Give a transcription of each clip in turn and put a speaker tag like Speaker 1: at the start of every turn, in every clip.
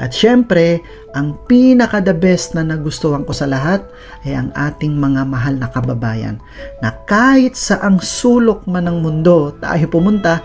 Speaker 1: At syempre, ang pinaka the best na nagustuhan ko sa lahat ay ang ating mga mahal na kababayan na kahit sa ang sulok man ng mundo tayo pumunta,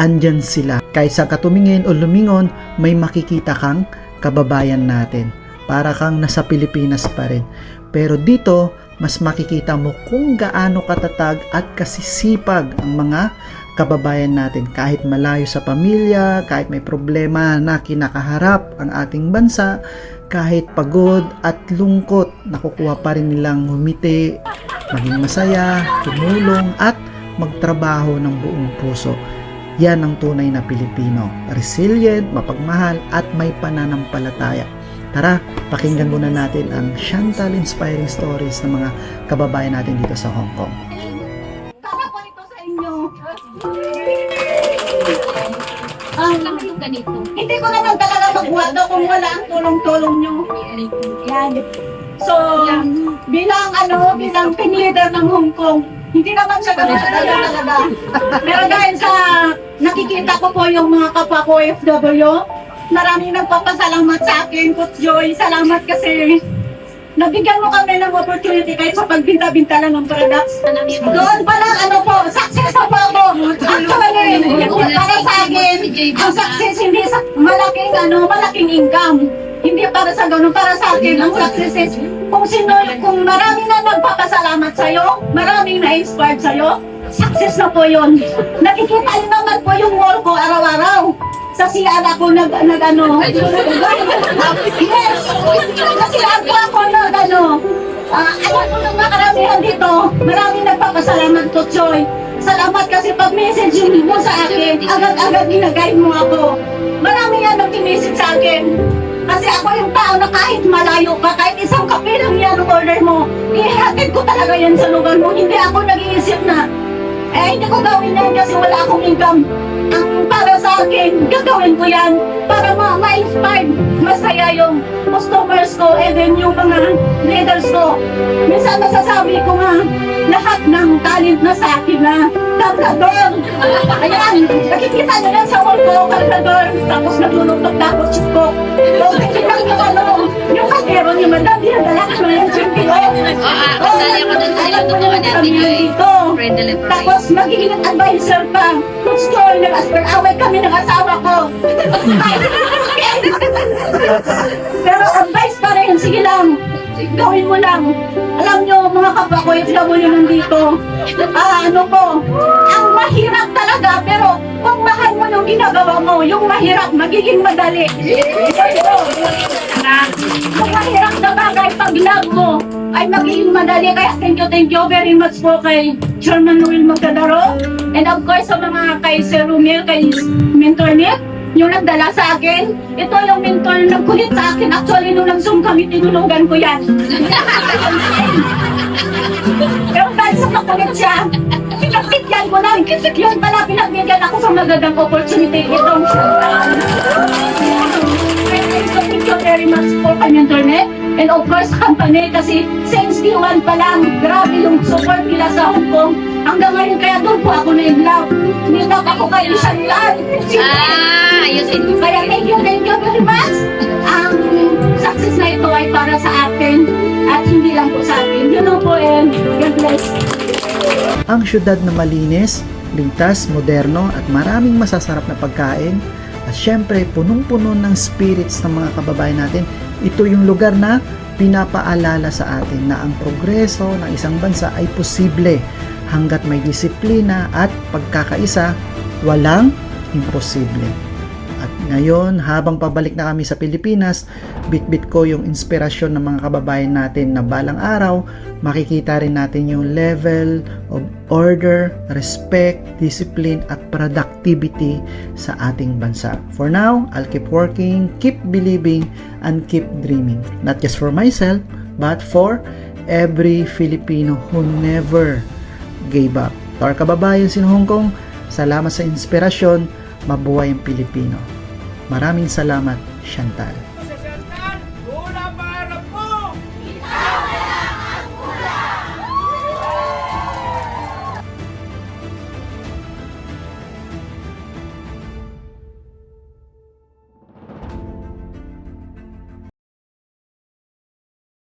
Speaker 1: andyan sila. Kahit sa katumingin o lumingon, may makikita kang kababayan natin. Para kang nasa Pilipinas pa rin. Pero dito, mas makikita mo kung gaano katatag at kasisipag ang mga kababayan natin kahit malayo sa pamilya, kahit may problema na kinakaharap ang ating bansa, kahit pagod at lungkot, nakukuha pa rin nilang humiti, maging masaya, tumulong at magtrabaho ng buong puso. Yan ang tunay na Pilipino. Resilient, mapagmahal at may pananampalataya. Tara, pakinggan muna natin ang Chantal Inspiring Stories ng mga kababayan natin dito sa Hong Kong.
Speaker 2: Ang lang yung ganito.
Speaker 3: Hindi ko naman talaga magwado kung wala ang tulong-tulong nyo. Yan. So, bilang ano, bilang team leader ng Hong Kong, hindi naman siya ganun talaga talaga. Pero dahil sa nakikita ko po yung mga kapwa ko OFW, maraming nagpapasalamat sa akin, Coach Joy. Salamat kasi nabigyan mo kami ng opportunity kahit sa pagbinta-binta lang ng products. Doon pala, ano po, success na po ako. Actually, malaking income. Hindi para sa ganun, para sa akin, ang success kung sino, kung marami na nagpapasalamat sa'yo, maraming na-inspired sa'yo, success na po yun. Nakikita niyo naman po yung wall ko araw-araw. Sa CR ako nag, nag ano. yes! Kasi ako ako nag ano. Ah, alam ko ng mga karamihan dito, maraming nagpapasalamat ko, Choy. Salamat kasi pag message mo sa akin, agad-agad ginagay mo ako. Marami nga nag-message sa akin. Kasi ako yung tao na kahit malayo ka, kahit isang kape lang yan ang order mo, ihatid ko talaga yan sa lugar mo. Hindi ako nag-iisip na, eh hindi ko gawin yan kasi wala akong income. Ang para akin, gagawin ko yan para ma- ma-inspired, masaya yung customers ko and then yung mga leaders ko. Minsan masasabi ko nga, lahat ng talent na sa akin na kargador. Ayan, nakikita nyo yan sa wall ko, kargador. Tapos naglulutok tapos chip ko. So, nakikita nyo ano, Tapos magiging advisor pa. Coach Joy, nag-asper away kami ng asawa ko. Pero advice pa rin, sige lang. Gawin mo lang. Alam nyo, mga kapwa ko, FW nandito. Ah, ano po, ang mahirap talaga, pero kung mahal mo yung ginagawa mo, yung mahirap, magiging madali. Kung mahirap na bagay, pag love mo, ay magiging madali. Kaya thank you, thank you very much po kay Chairman Noel Magdadaro. And of course, sa mga kay Sir Romel, kay Mentor Nick, yung nagdala sa akin. Ito yung mentor na nagkulit sa akin. Actually, nung nag-zoom kami, tinulugan ko yan. Pero dahil sa makulit siya, pinagbigyan ko lang. Kasi yun pala, pinagbigyan ako sa magandang opportunity. Itong Thank you very much po kay Mentor. And of course, company kasi since day one pa lang, grabe yung support nila sa Hong Kong. Hanggang ngayon, kaya doon po ako na-in-love. Nilove ako kay Chantal.
Speaker 2: Ah, ayusin mo.
Speaker 3: Kaya thank you, thank you very much. Ang success na ito ay para sa akin at hindi lang po sa akin. You know po, and God bless.
Speaker 1: Ang syudad na malinis, ligtas, moderno at maraming masasarap na pagkain at syempre punong-puno ng spirits ng mga kababayan natin. Ito yung lugar na pinapaalala sa atin na ang progreso ng isang bansa ay posible hanggat may disiplina at pagkakaisa, walang imposible. Ngayon, habang pabalik na kami sa Pilipinas, bit-bit ko yung inspirasyon ng mga kababayan natin na balang araw, makikita rin natin yung level of order, respect, discipline, at productivity sa ating bansa. For now, I'll keep working, keep believing, and keep dreaming. Not just for myself, but for every Filipino who never gave up. To our kababayan sa Hong Kong, salamat sa inspirasyon, mabuhay ang Pilipino. Maraming salamat, Chantal.